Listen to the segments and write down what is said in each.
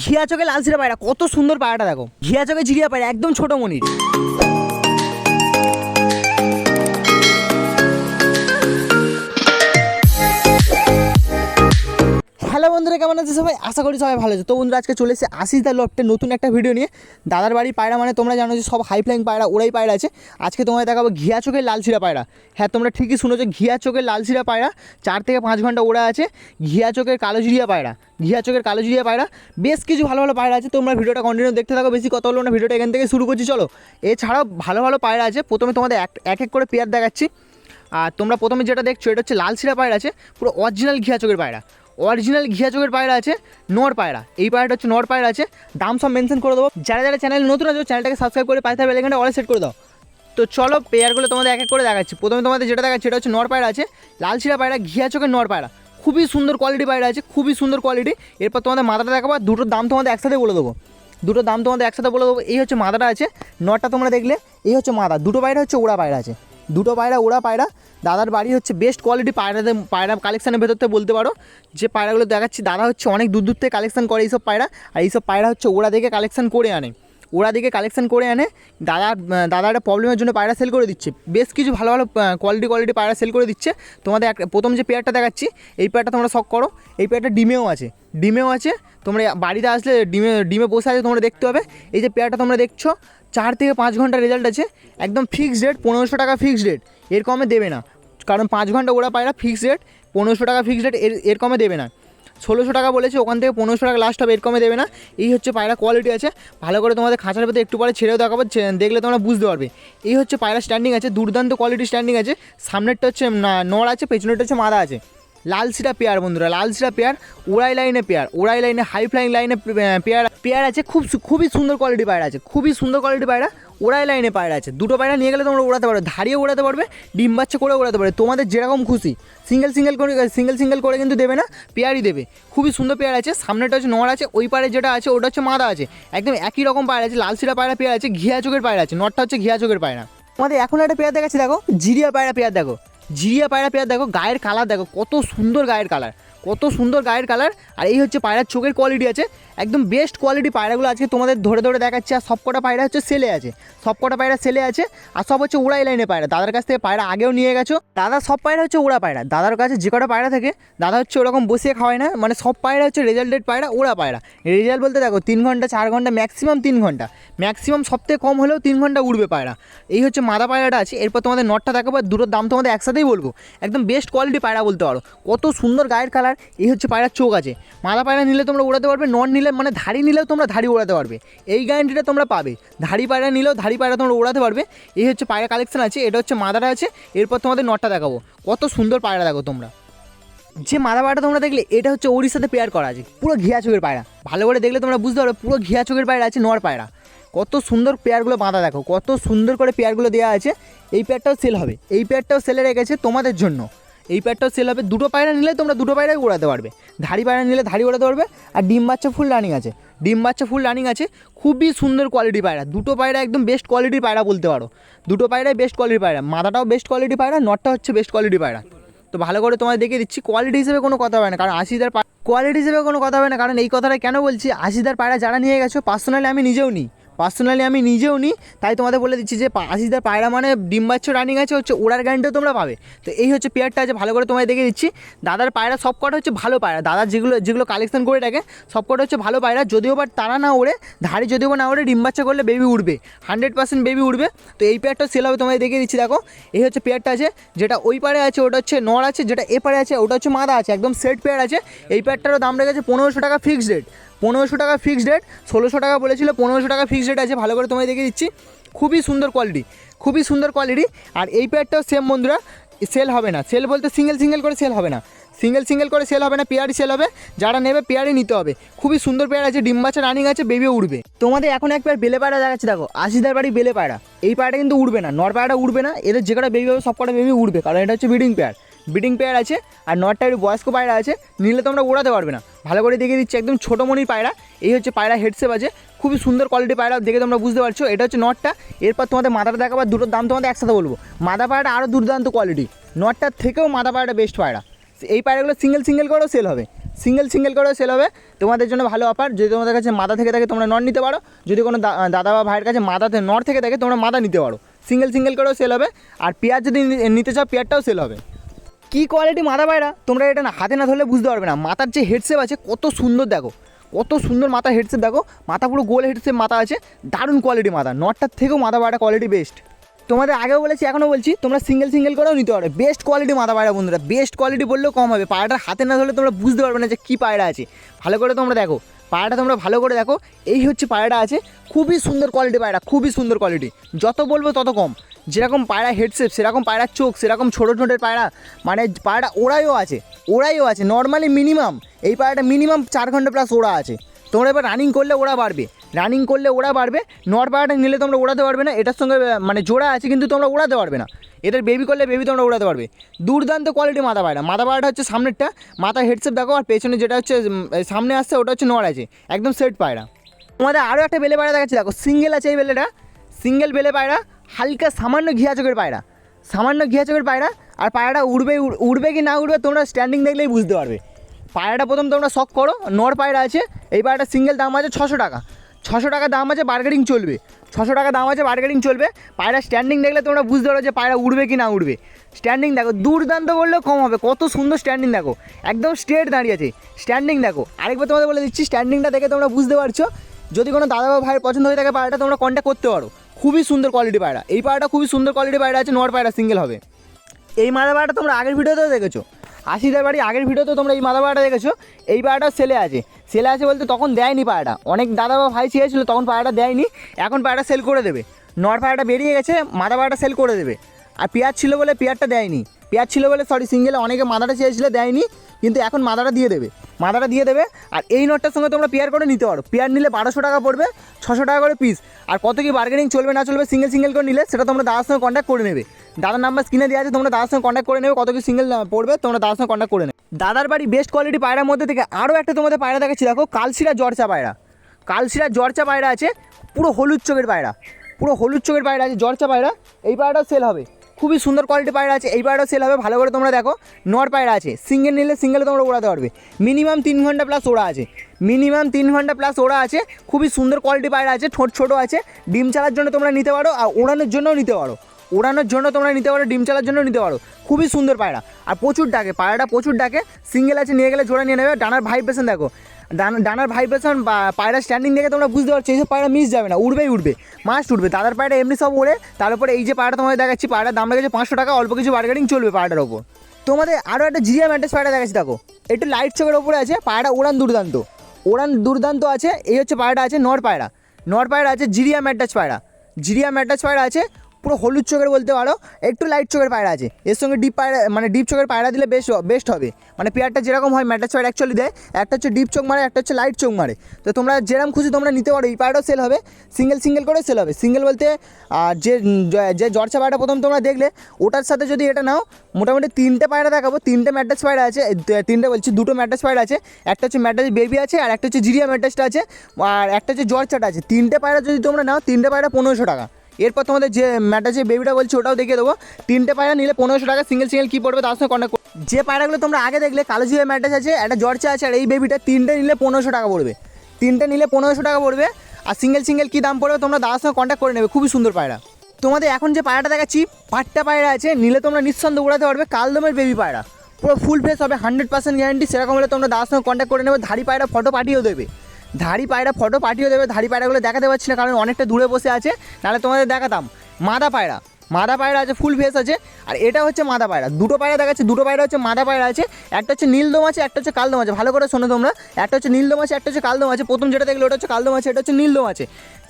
ঘিয়া চোখে লাল সিরা পায়রা, কত সুন্দর পায়রাটা দেখো। ঘিয়া চোখে চিড়িয়া পায়রা, একদম ছোট মনির। বন্ধুরা কেমন আছে সবাই? আশা করি সবাই ভালো আছে। তো বন্ধুরা, আজকে চলে এসেছে আশিস দা লফটে নতুন একটা ভিডিও নিয়ে। দাদার বাড়ি পায়রা মানে তোমরা জানো যে সব হাই ফ্লাইং পায়রা, ওরাই পায়রা আছে। আজকে তোমায় দেখাবো ঘিয়া চোখের লাল শিরা পায়রা। হ্যাঁ তোমরা ঠিকই শুনেছো, ঘিয়া চোখের লাল শিরা পায়রা, চার থেকে পাঁচ ঘণ্টা ওরা আছে। ঘিয়া চোখের কালো জিরিয়া পায়রা, ঘিয়া চোখের কালো জিরিয়া পায়রা। বেশ কিছু ভালো ভালো পায়রা আছে, তোমরা ভিডিওটা কন্টিনিউ দেখতে থাকো, বেশি কথা হলো না ভিডিওটা এখান থেকে শুরু করছি, চলো। এছাড়াও ভালো ভালো পায়রা আছে, প্রথমে তোমাদের এক এক করে পেয়ার দেখাচ্ছি। আর তোমরা প্রথমে যেটা দেখছ, এটা হচ্ছে লাল শিরা পায়রা আছে, পুরো অরিজিনাল ঘিয়া চোখের পায়রা। অরিজিনাল ঘিয়া চোখের পায়রা আছে নর পায়রা। এই পায়রাটা হচ্ছে নর পায়রা আছে, দাম সব মেনশন করে দেবো। যারা যারা চ্যানেল নতুন আছে চ্যানেলটাকে সাবস্ক্রাইব করে পাইতে হবে এখানটা অল সেট করে দাও। তো চলো পেয়ারগুলো তোমাদের এক এক করে দেখাচ্ছি। প্রথমে তোমাদের যেটা দেখাচ্ছি, সেটা হচ্ছে নর পায়রা আছে, লাল শিরা পায়রা, ঘিয়া চোখের নর পায়রা। খুবই সুন্দর কোয়ালিটি পায়রা আছে, খুবই সুন্দর কোয়ালিটি এরপর তোমাদের মাথাটা দেখাবো দুটোর দাম তোমাদের একসাথে বলে দেবো। দুটো দাম তোমাদের একসাথে বলে দেবো। এই হচ্ছে মাদাটা আছে নটটা তোমরা দেখলে, এই হচ্ছে মাদা। দুটো পায়রা হচ্ছে ওড়া পায়রা আছে। দুটো পায়রা, ওড়া পায়রা। দাদার বাড়ি হচ্ছে বেস্ট কোয়ালিটি পায়রাদের, পায়রা কালেকশানের ভেতর থেকে বলতে পারো। যে পায়রাগুলো দেখাচ্ছি, দাদা হচ্ছে অনেক দূর দূর থেকে কালেকশান করে এইসব পায়রা। আর এইসব পায়রা হচ্ছে ওরা দেখে কালেকশান করে আনে। ওরা দিকে কালেকশন করে আনে, দাদা দাদা একটা প্রবলেমের জন্য পায়রা সেল করে দিচ্ছে। বেশ কিছু ভালো ভালো কোয়ালিটি কোয়ালিটি পায়রা সেল করে দিচ্ছে। তোমাদের এক প্রথম যে পেয়ারটা দেখাচ্ছি, এই পেয়ারটা তোমরা শখ করো। এই পেয়ারটা ডিমেও আছে। ডিমেও আছে, তোমরা বাড়িতে আসলে ডিমে ডিমে বসে আছে, তোমরা দেখতে হবে এই যে পেয়ারটা তোমরা দেখছ চার থেকে পাঁচ ঘণ্টা রেজাল্ট আছে, একদম ফিক্সড রেট পনেরোশো টাকা ফিক্সড রেট এর কমে দেবে না। কারণ পাঁচ ঘণ্টা ওরা পায়রা ফিক্সড রেট পনেরোশো টাকা ফিক্সড রেট এর এর কমে দেবে না। ষোলোশো টাকা বলেছে, ওখান থেকে পনেরোশো টাকা লাস্ট হবে, এর কমে দেবে না। এই হচ্ছে পায়রা কোয়ালিটি আছে। ভালো করে তোমাদের খাঁচার ভেতরে একটু পরে ছেড়েও দেখাবো দেখলে তোমরা বুঝতে পারবে। এই হচ্ছে পায়রা স্ট্যান্ডিং আছে, দুর্দান্ত কোয়ালিটি স্ট্যান্ডিং আছে। সামনেরটা হচ্ছে নড় আছে, পেছনেরটা হচ্ছে মাদা আছে। লাল সিরা পেয়ার বন্ধুরা, লাল সিরা পেয়ার ওড়াই লাইনে পেয়ার ওড়াই লাইনে হাই ফ্লাইং লাইনে পেয়ার পেয়ার আছে, খুব খুবই সুন্দর কোয়ালিটি পায়রা আছে, খুবই সুন্দর কোয়ালিটি পায়রা ওড়াই লাইনে পায়রা আছে, দুটো পায়রা নিয়ে গেলে তোমরা ওড়াতে পারবে ধারিয়ে ওড়াতে পারবে, ডিম বাচ্চা করে ওড়াতে পারবে, তোমাদের যেরকম খুশি সিঙ্গেল সিঙ্গেল করে সিঙ্গেল সিঙ্গেল করে কিন্তু দেবে না, পেয়ারই দেবে, খুবই সুন্দর পেয়ার আছে সামনেটা হচ্ছে নড় আছে, ওই পাড়ে যেটা আছে, ওটা হচ্ছে মাদা আছে, একদম একই রকম পায়রা আছে, লাল সিরা পায়রা পেয়ার আছে, ঘিয়া চোখের পায়রা আছে নটটা হচ্ছে ঘিয়া চোখের পায়রা। আমাদের এখন একটা পেয়ার দেখাচ্ছি, দেখো, জিরিয়া পায়রা পেয়ার, দেখো জিরিয়া পায়রা পেয়ার দেখো, গায়ের কালার দেখো, কত সুন্দর গায়ের কালার কত সুন্দর গায়ের কালার আর এই হচ্ছে পায়রার চোখের কোয়ালিটি আছে। একদম বেস্ট কোয়ালিটি পায়রাগুলো আজকে তোমাদের ধরে ধরে দেখাচ্ছে। আর সবকটা পায়রা হচ্ছে সেলে আছে। সবকটা পায়রা সেলে আছে, আর সব হচ্ছে উড়াই লাইনে পায়রা। দাদার কাছ থেকে পায়রা আগেও নিয়ে গেছো। দাদা সব পায়রা হচ্ছে ওড়া পায়রা। দাদার কাছে যে কটা পায়রা থাকে, দাদা হচ্ছে ওরকম বসিয়ে খাওয়ায় না। মানে সব পায়রা হচ্ছে রেজাল্টেড পায়রা ওড়া পায়রা। রেজাল্ট বলতে দেখো, তিন ঘণ্টা, চার ঘণ্টা ম্যাক্সিমাম তিন ঘণ্টা। ম্যাক্সিমাম সবথেকে কম হলেও তিন ঘণ্টা উড়বে পায়রা। এই হচ্ছে মাদা পায়রাটা আছে। এরপর তোমাদের নটটা দেখাবো দুটোর দাম তোমাদের একসাথেই বলব। একদম বেস্ট কোয়ালিটি পায়রা বলতে পারো। কত সুন্দর গায়ের কালার এই হচ্ছে পায়রার চোখ আছে। মাদা পায়রা নিলে তোমরা উড়াতে পারবে নট নিলে মানে ধাড়ি নিলেও তোমরা ধাড়ি ওড়াতে পারবে। এই গ্যারান্টিটা তোমরা পাবে। ধাড়ি পায়রা নিলেও ধাড়ি পায়রা তোমরা ওড়াতে পারবে। এই হচ্ছে পায়রা কালেকশন আছে, এটা হচ্ছে মাদাটা আছে, এরপর তোমাদের নটটা দেখাবো। কত সুন্দর পায়রা দেখো তোমরা। যে মাদা পায়রাটা তোমরা দেখলে, এটা হচ্ছে সাথে পেয়ার করা আছে, পুরো ঘিয়া চোখের পায়রা। ভালো করে দেখলে তোমরা বুঝতে পারবে, পুরো ঘিয়া চোখের পায়রা আছে, নর পায়রা। কত সুন্দর পেয়ারগুলো বাঁধা দেখো, কত সুন্দর করে পেয়ারগুলো দেওয়া আছে। এই পেয়ারটাও সেল হবে। এই পেয়ারটাও সেলে রেখেছে তোমাদের জন্য। এই পেয়ারটাও সেল হবে, দুটো পায়রা নিলে তোমরা দুটো পায়রাই উড়াতে পারবে। ধাড়ি পায়রা নিলে ধাড়ি উড়াতে পারবে আর ডিম বাচ্চা ফুল রানিং আছে। ডিম বাচ্চা ফুল রানিং আছে, খুবই সুন্দর কোয়ালিটি পায়রা। দুটো পায়রা একদম বেস্ট কোয়ালিটির পায়রা বলতে পারো। দুটো পায়রাই বেস্ট কোয়ালিটির পায়রা। মাথাটাও বেস্ট কোয়ালিটি পায়রা, নটটা হচ্ছে বেস্ট কোয়ালিটি পায়রা। তো ভালো করে তোমায় দেখিয়ে দিচ্ছি কোয়ালিটি হিসেবে কোনো কথা হবে না, কারণ আশিদার কোয়ালিটি হিসেবে কোনো কথা হবে না, কারণ এই কথাটা কেন বলছি? আশিদার পায়রা যারা নিয়ে গেছো পার্সোনালি আমি নিজেও নিই পার্সোনালি আমি নিজেও নিই তাই তোমাদের বলে দিচ্ছি যে আশিসদার পায়রা মানে ডিম বাচ্চা রানিং আছে, হচ্ছে ওড়ার গ্যারান্টিও তোমরা পাবে। তো এই হচ্ছে পেয়ারটা আছে ভালো করে তোমায় দেখিয়ে দিচ্ছি। দাদার পায়রা সব কটা হচ্ছে ভালো পায়রা। দাদার যেগুলো যেগুলো কালেকশন করে রাখে সব কটা হচ্ছে ভালো পায়রা। যদিও বা তারা না ওড়ে, ধাড়ি যদিও না ওড়ে ডিম বাচ্চা করলে বেবি উঠবে হান্ড্রেড পার্সেন্ট বেবি উঠবে তো এই পেয়ারটা সেল হবে তোমায় দেখিয়ে দিচ্ছি, দেখো। এই হচ্ছে পেয়ারটা আছে, যেটা ওই পারে আছে, ওটা হচ্ছে নর আছে, যেটা এ পারে আছে, ওটা হচ্ছে মাদা আছে, একদম সেট পেয়ার আছে। এই পেয়ারটারও দাম রেখেছে পনেরোশো টাকা ফিক্সড রেট পনেরোশো টাকা ফিক্সড রেট ষোলোশো টাকা বলেছিল, পনেরোশো টাকা ফিক্সড রেট আছে, ভালো করে তোমায় দেখিয়ে দিচ্ছি। খুবই সুন্দর কোয়ালিটি খুবই সুন্দর কোয়ালিটি আর এই পেয়ারটাও সেম বন্ধুরা সেল হবে না। সেল বলতে সিঙ্গেল সিঙ্গেল করে সেল হবে না। সিঙ্গেল সিঙ্গেল করে সেল হবে না পেয়ারই সেল হবে। যারা নেবে পেয়ারই নিতে হবে। খুবই সুন্দর পেয়ার আছে ডিম বাচ্চা রানিং আছে বেবিও উঠবে তোমাদের এখন এক পেয়ার বেলে পায়রা দেখাচ্ছে, দেখো, আশিদার বাড়ি বেলে পায়রা। এই পায়রাটা কিন্তু উঠবে না, নর পায়রাটা উঠবে না, এদের যে কটা বেবি হবে, সব কটা বেবি উঠবে কারণ এটা হচ্ছে ব্রিডিং পেয়ার ব্রিডিং পেয়ার আছে, আর নটটা একটু বয়স্ক পায়রা আছে, নিলে তোমরা উড়াতে পারবে না। ভালো করে দেখিয়ে দিচ্ছি, একদম ছোটো মনির পায়রা। এই হচ্ছে পায়রা হেডসেপ আছে খুবই সুন্দর কোয়ালিটি পায়রা, দেখে তোমরা বুঝতে পারছ। এটা হচ্ছে নটটা এরপর তোমাদের মাথাটা দেখাবার দুটোর দাম তোমাদের একসাথে বলব। মাদা পায়রাটা আরও দুর্দান্ত কোয়ালিটি নটটার থেকেও মাদা পায়রাটা বেস্ট পায়রা। এই পায়রাগুলো সিঙ্গেল সিঙ্গেল করেও সেল হবে। সিঙ্গেল সিঙ্গেল করেও সেল হবে। তোমাদের জন্য ভালো অফার যদি তোমাদের কাছে মাথা থেকে থাকে, তোমরা নট নিতে পারো। যদি কোনো দাদা বা ভাইয়ের কাছে মাথাতে নট থেকে থাকে, তোমরা মাথা নিতে পারো। সিঙ্গেল সিঙ্গেল করেও সেল হবে। আর পেঁয়াজ যদি নিতে চাও, পেঁয়াজটাও সেল হবে। কী কোয়ালিটি মাথা পায়রা? তোমরা এটা না হাতে না ধরলে বুঝতে পারবে না। মাথার যে হেডসেপ আছে, কত সুন্দর দেখো। কত সুন্দর মাথা হেডসেপ দেখো। মাথা পুরো গোল হেডসেপ মাথা আছে। দারুণ কোয়ালিটি মাথা। নটটার থেকেও মাথা পায়রা কোয়ালিটি বেস্ট তোমাদের আগেও বলেছি এখনও বলছি, তোমরা সিঙ্গেল সিঙ্গেল করেও নিতে পারো। বেস্ট কোয়ালিটি মাথা পায়রা বন্ধুরা। বেস্ট কোয়ালিটি বললেও কম হবে। পায়রাটার হাতে না ধরলে তোমরা বুঝতে পারবে না যে কী পায়রা আছে। ভালো করে তোমরা দেখো। পায়রাটা তোমরা ভালো করে দেখো। এই হচ্ছে পায়রাটা আছে। খুবই সুন্দর কোয়ালিটি পায়রা। খুবই সুন্দর কোয়ালিটি যত বলব তত কম। যেরকম পায়রা হেডসেপ সেরকম পায়রার চোখ, সেরকম ছোটো ছোটো পায়রা মানে পায়রা ওড়াইও আছে ওড়াইও আছে নর্মালি মিনিমাম এই পায়রাটা মিনিমাম চার ঘণ্টা প্লাস ওড়া আছে। তোমরা এবার রানিং করলে ওরা বাড়বে রানিং করলে ওরা বাড়বে নর পায়রাটা নিলে তোমরা ওড়াতে পারবে না, এটার সঙ্গে মানে জোড়া আছে কিন্তু তোমরা ওড়াতে পারবে না। এদের বেবি করলে বেবি তোমরা ওড়াতে পারবে। দুর্দান্ত কোয়ালিটি মাথা পায়রা, মাথা পায়রাটা হচ্ছে সামনেরটা, মাথা হেডসেপ দেখো, আর পেছনে যেটা হচ্ছে সামনে আসছে, ওটা হচ্ছে নর আছে, একদম সেট পায়রা। তোমাদের আরও একটা বেলে পায়রা দেখাচ্ছি, দেখো সিঙ্গেল আছে এই বেলেটা সিঙ্গেল বেলে পায়রা হালকা সামান্য ঘিয়া চোখের পায়রা। সামান্য ঘিয়া চোখের পায়রা, আর পায়রাটা উড়বে, উড়- উড়বে কি না উড়বে তোমরা স্ট্যান্ডিং দেখলেই বুঝতে পারবে। পায়রাটা প্রথম তোমরা শখ করো, নর পায়রা আছে, এই পায়রাটা সিঙ্গেল দাম আছে ছশো টাকা। ছশো টাকা দাম আছে বার্গেটিং চলবে। ছশো টাকা দাম আছে বার্গেটিং চলবে। পায়রা স্ট্যান্ডিং দেখলে তোমরা বুঝতে পারো যে পায়রা উড়বে কি না উড়বে। স্ট্যান্ডিং দেখো, দুর্দান্ত বললেও কম হবে, কত সুন্দর স্ট্যান্ডিং দেখো। একদম স্ট্রেট দাঁড়িয়ে আছে। স্ট্যান্ডিং দেখো, আরেকবার তোমাদের বলে দিচ্ছি স্ট্যান্ডিংটা দেখে তোমরা বুঝতে পারছ। যদি কোনো দাদা বা ভাইয়ের পছন্দ হয়ে থাকে পায়রাটা, তোমরা কন্ট্যাক্ট করতে পারো। খুবই সুন্দর কোয়ালিটি পায়রা। এই পায়রাটা খুবই সুন্দর কোয়ালিটি পায়রা আছে নর পায়রা সিঙ্গেল হবে। এই মাদা পাড়াটা তোমরা আগের ভিডিওতেও দেখেছ। আশিদের বাড়ি আগের ভিডিওতেও তোমরা এই মাদা পাড়াটা দেখেছ। এই পাড়াটা সেলে আছে। সেলে আছে বলতে তখন দেয়নি পাড়াটা অনেক দাদা বা ভাই চেয়েছিল, তখন পাড়াটা দেয়নি। এখন পাড়াটা সেল করে দেবে। নর পাড়াটা বেরিয়ে গেছে মাদা পাড়াটা সেল করে দেবে। আর পেঁয়াজ ছিল বলে পেঁয়াজটা দেয়নি। পেঁয়াজ ছিল বলে সরি সিঙ্গেলে অনেকে মাদাটা চেয়েছিল, দেয়নি। কিন্তু এখন মাদাটা দিয়ে দেবে। মাদাটা দিয়ে দেবে, আর এই নোটটার সঙ্গে তোমরা পেয়ার করে নিতে পারো। পেয়ার নিলে বারোশো টাকা পড়বে, ছশো টাকা করে পিস আর কত কি বার্গেনিং চলবে, না চলবে সিঙ্গেল সিঙ্গেল করে নিলে সেটা তোমরা দাদার সঙ্গে কন্ট্যাক্ট করে নেবে। দাদার নাম্বার স্ক্রিনে দেওয়া আছে, তোমরা দাদার সঙ্গে কন্ট্যাক্ট করে নেবে, কত কি সিঙ্গেল পড়বে, তোমরা দাদার সঙ্গে কন্ট্যাক্ট করে নেবে। দাদার বাড়ি বেস্ট কোয়ালিটি পায়রার মধ্যে থেকে আরও একটা তোমাদের পায়রা দেখাচ্ছি, দেখো, কালশিরা জর্চা পায়রা। কালশিরা জর্চা পায়রা আছে, পুরো হলুদ চোখের পায়রা। পুরো হলুদ চোখের পায়রা আছে, জর্চা পায়রা। এই পায়রাটাও সেল হবে। খুবই সুন্দর কোয়ালিটি পায়রা আছে। এই পায়রাটাও সেল হবে, ভালো করে তোমরা দেখো। নর পায়রা আছে। সিঙ্গেল নিলে সিঙ্গেলে তোমরা ওড়াতে পারবে। মিনিমাম তিন ঘণ্টা প্লাস ওড়া আছে। মিনিমাম তিন ঘণ্টা প্লাস ওড়া আছে। খুবই সুন্দর কোয়ালিটি পায়রা আছে, ঠোঁট ছোটো আছে। ডিম চালার জন্য তোমরা নিতে পারো আর ওড়ানোর জন্যও নিতে পারো। ওড়ানোর জন্য তোমরা নিতে পারো, ডিম চালার জন্য নিতে পারো। খুবই সুন্দর পায়রা। আর প্রচুর ডাকে, পায়রাটা প্রচুর ডাকে। সিঙ্গেল আছে, নিয়ে গেলে জোড়া নিয়ে নেবে। ডানার ভাইব্রেশন দেখো। ডানার ভাইব্রেশন বা পায়রা স্ট্যান্ডিং দেখে তোমরা বুঝতে পারছ, এইসব পায়রা মিস যাবে না, উড়বেই উঠবে মাস্ট উঠবে দাদার পায়রা এমনি সব ওড়ে তার উপরে এই যে পায়রা তোমাদের দেখাচ্ছি, পায়রার দাম লেগেছে পাঁচশো টাকা, অল্প কিছু বার্গেটিং চলবে পায়রাটার ওপর। তোমাদের আরও একটা জিরিয়া ম্যাট্রেস পায়রা দেখাচ্ছি, দেখো। একটু লাইট চোখের ওপরে আছে, পায়রা ওড়ান দুর্দান্ত। ওড়ান দুর্দান্ত আছে, এই হচ্ছে পায়রাটা আছে নর পায়রা। নর পায়রা আছে জিরিয়া ম্যাট্রাস পায়রা। জিরিয়া ম্যাট্রাস পায়রা আছে পুরো হলুদ চোখের বলতে পারো, একটু লাইট চোখের পায়রা আছে। এর সঙ্গে ডিপ পায়রা মানে ডিপ চোখের পায়রা দিলে বেশ বেস্ট হবে। মানে পেয়ারটা যেরকম হয় ম্যাটার পায়রা অ্যাকচুয়ালি দেয়, একটা হচ্ছে ডিপ চোখ মারে, একটা হচ্ছে লাইট চোখ মারে। তো তোমরা যেরকম খুশি তোমরা নিতে পারো, এই পায়রাও সেল হবে। সিঙ্গেল সিঙ্গেল করে সেল হবে। সিঙ্গেল বলতে আর যে যে জর্চা পায়রাটা প্রথম তোমরা দেখলে, ওটার সাথে যদি এটা নাও, মোটামুটি তিনটে পায়রা দেখাবো। তিনটে ম্যাট্রাস পায়রা আছে তিনটে বলছি, দুটো ম্যাট্রাস পায়রা আছে। একটা হচ্ছে ম্যাট্রাস বেবি আছে, আর একটা হচ্ছে জিরিয়া ম্যাট্রাসটা আছে। আর একটা হচ্ছে জর্চাটা আছে। তিনটে পায়রা যদি তোমরা নাও, তিনটে পায়রা পনেরোশো টাকা। এরপর তোমাদের যে ম্যাটার বেবিটা বলছি, ওটাও দেখিয়ে দেবো। তিনটে পায়রা নিলে পনেরোশো টাকা সিঙ্গেল সিঙ্গেল কী পড়বে তার সঙ্গে কন্ট্যাক্ট যে পায়রাগুলো তোমরা আগে দেখলে, কালো জিরে ম্যাটাচ আছে, একটা জর্চা আছে, আর এই বেবিটা তিনটে নিলে পনেরোশো টাকা পড়বে। তিনটে নিলে পনেরোশো টাকা পড়বে, আর সিঙ্গেল সিঙ্গেল কী দাম পড়বে তোমরা দাদার সঙ্গে কন্ট্যাক্ট করে নেবে, খুবই সুন্দর পায়রা। তোমাদের এখন যে পায়রাটা দেখাচ্ছি পাট্টা পায়রা আছে, নিলে তোমরা নিঃসন্দেহে উড়াতে পারবে, কালদমের বেবি পায়রা। পুরো ফুল ফেস হবে হান্ড্রেড পার্সেন্ট গ্যারান্টি সেরকম হলে তোমরা দাদার সঙ্গে কন্ট্যাক্ট করে নেবে, ধাড়ি পায়রা ফটো পাঠিয়েও দেবে। ধাড়ি পায়রা ফটো পাঠিয়ে দেবে, ধাড়ি পায়রাগুলো দেখাতে পারছি না, কারণ অনেকটা দূরে বসে আছে। নাহলে তোমাদের দেখাতাম। মাদা পায়রা। মাদা পায়রা আছে ফুল ফেস আছে। আর এটা হচ্ছে মাদা পায়রা। দুটো পায়রা দেখাচ্ছে, দুটো পায়রা হচ্ছে মাদা পায়রা আছে। একটা হচ্ছে নীলদম আছে, একটা হচ্ছে কালদম আছে। ভালো করে শোনো তোমরা। একটা হচ্ছে নীলদম আছে, একটা হচ্ছে কালদম আছে। প্রথম যেটা দেখলে ওটা হচ্ছে কালদম আছে, এটা হচ্ছে নীলদম আছে।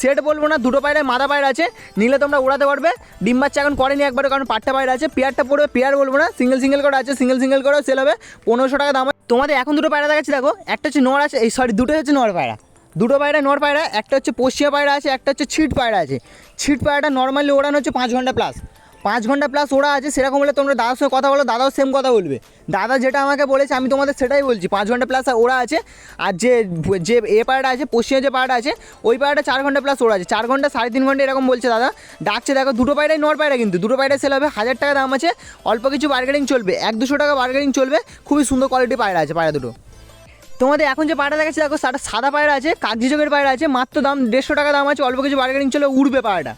সেট বলব না, দুটো পায়রায় মাদা পায়রা আছে। নিলে তোমরা উড়াতে পারবে। ডিম বাচ্চা এখন করেনি একবারে কারণ পাট্টা পায়রা আছে। পেয়ারটা পড়বে, পেয়ার বলব না সিঙ্গেল সিঙ্গেল করে আছে সিঙ্গেল সিঙ্গেল করেও সেল হবে। পনেরোশো টাকা দাম। তোমাদের এখন দুটো পায়রা দেখাচ্ছি, দেখো। একটা হচ্ছে নর আছে, এই সরি দুটো হচ্ছে নর পায়রা। দুটো পায়রা নর পায়রা, একটা হচ্ছে পশ্চিমা পায়রা আছে, একটা হচ্ছে ছিট পায়রা আছে। ছিট পায়রাটা নর্মালি ওড়ানো হচ্ছে পাঁচ ঘণ্টা প্লাস পাঁচ ঘণ্টা প্লাস ওরা আছে, সেরকম হলে তোমরা দাদার সঙ্গে কথা বলো, দাদাও সেম কথা বলবে। দাদা যেটা আমাকে বলেছে, আমি তোমাদের সেটাই বলছি। পাঁচ ঘণ্টা প্লাস ওরা আছে, আর যে যে এ পায়রাটা আছে, পশ্চিমে যে পায়রাটা আছে, ওই পায়রাটা চার ঘণ্টা প্লাস ওরা আছে। চার ঘণ্টা, সাড়ে তিন ঘণ্টা এরকম বলছে দাদা। ডাকছে, দেখো, দুটো পায়রাই নর পায়রা কিন্তু। দুটো পায়রা সেল হবে, হাজার টাকা দাম আছে, অল্প কিছু বার্গেনিং চলবে। এক দুশো টাকা বার্গেনিং চলবে, খুবই সুন্দর কোয়ালিটি পায়রা আছে, পায়রা দুটো। তোমাদের এখন যে পায়রা দেখাচ্ছি, দেখো, সাদা পায়রা আছে, কাগজি চোখের পায়রা আছে, মাত্র দাম, দেড়শো টাকা দাম আছে, অল্প কিছু বার্গেনিং চলে উড়বে পায়রাটা।